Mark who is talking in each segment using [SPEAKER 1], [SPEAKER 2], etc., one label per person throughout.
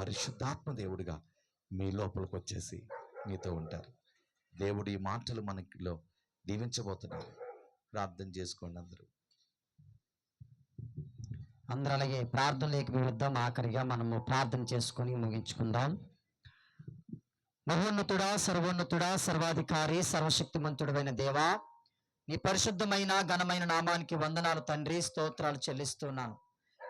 [SPEAKER 1] పరిశుద్ధాత్మ దేవుడిగా మీ లోపలికి వచ్చేసి మీతో ఉంటారు. దేవుడు ఈ మాటలు మనకిలో దీవించబోతున్నారు. ప్రార్థన చేసుకోండి అందరూ.
[SPEAKER 2] అందరూ అలాగే ప్రార్థనలోకి వెళుద్దాం ఆఖరిగా మనము ప్రార్థన చేసుకొని ముగించుకుందాం. మహోన్నతుడా సర్వోన్నతుడా సర్వాధికారి సర్వశక్తిమంతుడమైన దేవా నీ పరిశుద్ధమైన ఘనమైన నామానికి వందనాలు తండ్రి స్తోత్రాలు చెల్లిస్తున్నాను.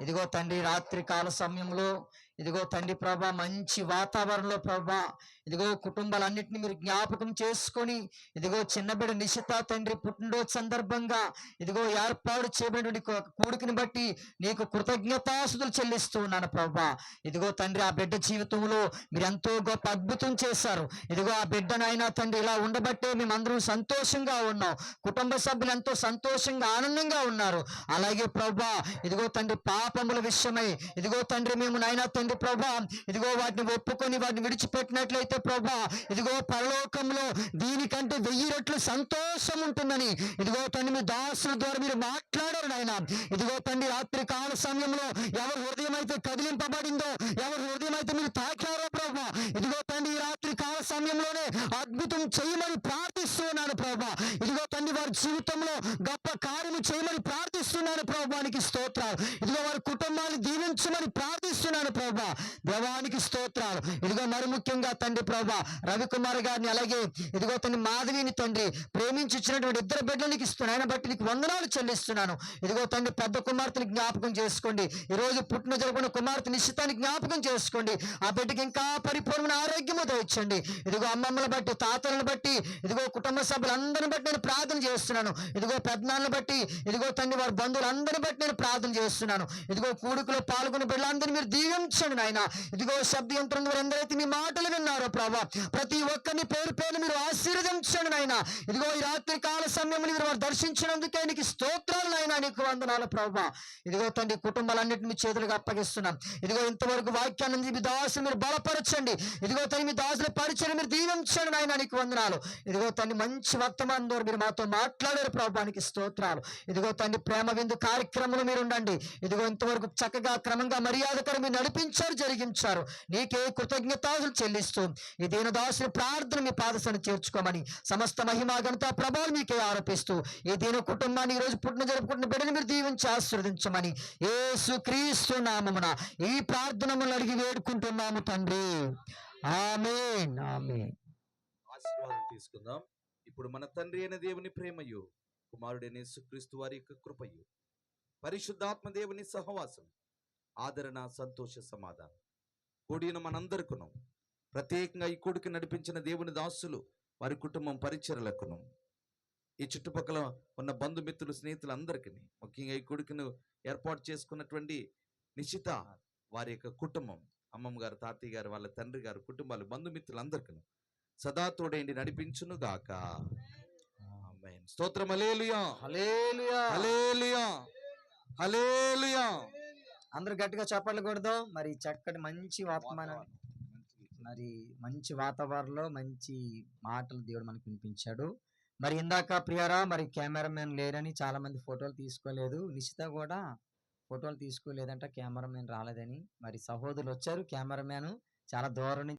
[SPEAKER 2] ఇదిగో తండ్రి రాత్రి కాల సమయంలో ఇదిగో తండ్రి ప్రభా మంచి వాతావరణంలో ప్రభా ఇదిగో కుటుంబాలన్నింటినీ మీరు జ్ఞాపకం చేసుకొని ఇదిగో చిన్నబిడ్డ నిశిత తండ్రి పుట్టినరోజు సందర్భంగా ఇదిగో ఏర్పాటు చేయబడిన కూడికిని బట్టి నీకు కృతజ్ఞతాసులు చెల్లిస్తూ ఉన్నాను ప్రభా. ఇదిగో తండ్రి ఆ బిడ్డ జీవితంలో మీరు ఎంతో గొప్ప అద్భుతం చేశారు. ఇదిగో ఆ బిడ్డనైనా తండ్రి ఇలా ఉండబట్టే మేమందరం సంతోషంగా ఉన్నాం. కుటుంబ సభ్యులు ఎంతో సంతోషంగా ఆనందంగా ఉన్నారు. అలాగే ప్రభా ఇదిగో తండ్రి పాపముల విషయమై ఇదిగో తండ్రి మేము నాయనా తండ్రి ప్రభా. ఇదిగో వాటిని ఒప్పుకొని వాటిని విడిచిపెట్టినట్లయితే ప్రభా ఇదిగో పరలోకంలో దీనికంటే వెయ్యి రెట్లు సంతోషం ఉంటుందని. ఇదిగో తండ్రి మీ దాసుల ద్వారా మీరు మాట్లాడారు నాయన. ఇదిగో తండ్రి రాత్రి కాల సమయంలో ఎవరి హృదయం అయితే కదిలింపబడిందో ఎవరి హృదయం అయితే మీరు తాకారో ప్రభా. ఇదిగో తండ్రి రాత్రి కాల సమయంలోనే అద్భుతం చేయమని ప్రార్థిస్తున్నాను ప్రభా. ఇదిగో తండ్రి వారి జీవితంలో గొప్ప కార్యము చేయమని ప్రార్థిస్తున్నాను ప్రభానికి స్తోత్రాలు ఇదిగో వారి కుటుంబాన్ని దీవించమని ప్రార్థిస్తున్నాను ప్రభా దేవానికి స్తోత్రాలు ఇదిగో మరి ముఖ్యంగా తండ్రి ప్రభా రవికుమార్ గారిని అలాగే ఇదిగో తండ్రి మాధవిని తండ్రి ప్రేమించి ఇచ్చినటువంటి ఇద్దరు బిడ్డలకి ఇస్తున్నాను. ఆయన బట్టి నీకు వందనాలు చెల్లిస్తున్నాను. ఇదిగో తండ్రి పెద్ద కుమార్తెని జ్ఞాపకం చేసుకోండి. ఈ రోజు పుట్టిన జరుపుకున్న కుమార్తె నిశ్చితాన్ని జ్ఞాపకం చేసుకోండి. ఆ బిడ్డకి ఇంకా పరిపూర్ణ ఆరోగ్యము దయచండి. ఇదిగో అమ్మమ్మల బట్టి తాతలను బట్టి ఇదిగో కుటుంబ సభ్యులందరిని బట్టి నేను ప్రార్థన చేస్తున్నాను. ఇదిగో పెద్దనాన్ని బట్టి ఇదిగో తండ్రి వారి బంధువులందరిని బట్టి నేను ప్రార్థన చేస్తున్నాను. ఇదిగో కూడుకులో పాల్గొన్న బిడ్డలందరినీ మీరు దీవించండి నాయన. ఇదిగో శబ్ద యంత్రం ద్వారా ఎందరైతే మీ మాటలు విన్నారో ప్రభా. ప్రతి ఒక్కరిని పేరు పేరు మీరు ఆశీర్వదించండి నాయన. ఇదిగో ఈ రాత్రి కాల సమయంలో మీరు వారు దర్శించినందుకే నీకు స్తోత్రాలు నాయన నీకు వందనాలు ప్రభా. ఇదిగో తండ్రి కుటుంబాలన్నింటినీ మీ చేతులకు అప్పగిస్తున్నాం. ఇదిగో ఇంతవరకు వాక్యాన్ని మీ దాసులు మీరు బలపరచండి. ఇదిగో తండ్రి మీ దాసుల పరిచయం మీరు దీవించండి నాయన నీకు వందనాలు. ఇదిగో తండ్రి మంచి వర్తమానం ద్వారా మీరు మాతో మాట్లాడారు ప్రభానికి స్తోత్రాలు. ఇదిగో తండ్రి ప్రేమ విందు కార్యక్రమంలో మీరు ఉండండి. ఇదిగో ఇంతవరకు చక్కగా క్రమంగా మర్యాదకరం మీరు నడిపించారు జరిగించారు. నీకే కృతజ్ఞత కృతజ్ఞతాలు చెల్లిస్తూ ఈ దీనదాసుల ప్రార్థన మీ పాదసను చేర్చుకోమని సమస్త మహిమా ఘనత ప్రభావం మీకే ఆరోపిస్తూ ఈ దీన కుటుంబాన్ని ఈ రోజు పుట్టిన జరుపుకుంటున్న బిడ్డను మీరు దీవించి ఆశీర్వదించమని ఏసు క్రీస్తు నామమున ఈ ప్రార్థనములు అడిగి వేడుకుంటున్నాము తండ్రి. ఆమెన్. ఆమెన్.
[SPEAKER 1] ఆశీర్వాదం తీసుకుందాం. ఇప్పుడు మన తండ్రి అయిన దేవుని ప్రేమయు కుమారుడైన యేసుక్రీస్తు వారి యొక్క కృపయు పరిశుద్ధాత్మ దేవుని సహవాసం ఆదరణ సంతోష సమాధానం. కూడిన మనందరికును. ప్రత్యేకంగా ఈ కూడికి నడిపించిన దేవుని దాసులు వారి కుటుంబం పరిచర్లకును. ఈ చుట్టుపక్కల ఉన్న బంధుమిత్రులు స్నేహితులందరికీ ముఖ్యంగా ఈ కొడుకును ఏర్పాటు చేసుకున్నటువంటి నిశిత వారి యొక్క కుటుంబం అమ్మమ్మ గారు తాతయ్య గారు వాళ్ళ తండ్రి గారు కుటుంబాలు బంధుమిత్రులందరికీ సదా తోడేండి నడిపించును గాక. స్తోత్రం. హల్లెలూయా.
[SPEAKER 2] హల్లెలూయా.
[SPEAKER 1] హల్లెలూయా. హల్లెలూయా.
[SPEAKER 2] అందరు గట్టిగా చప్పట్లు కొడదాం. మరి చక్కటి మంచి వర్తమానం మరి మంచి వాతావరణంలో మంచి మాటలు దేవుడు మనకు వినిపించాడు. మరి ఇందాక ప్రియారా మరి కెమెరామెన్ లేరని చాలా మంది ఫోటోలు తీసుకోలేదు. నిశిత కూడా ఫోటోలు తీసుకోలేదంట కెమెరామెన్ రాలేదని. మరి సహోదరులు వచ్చారు కెమెరామెన్ చాలా దూరం నుంచి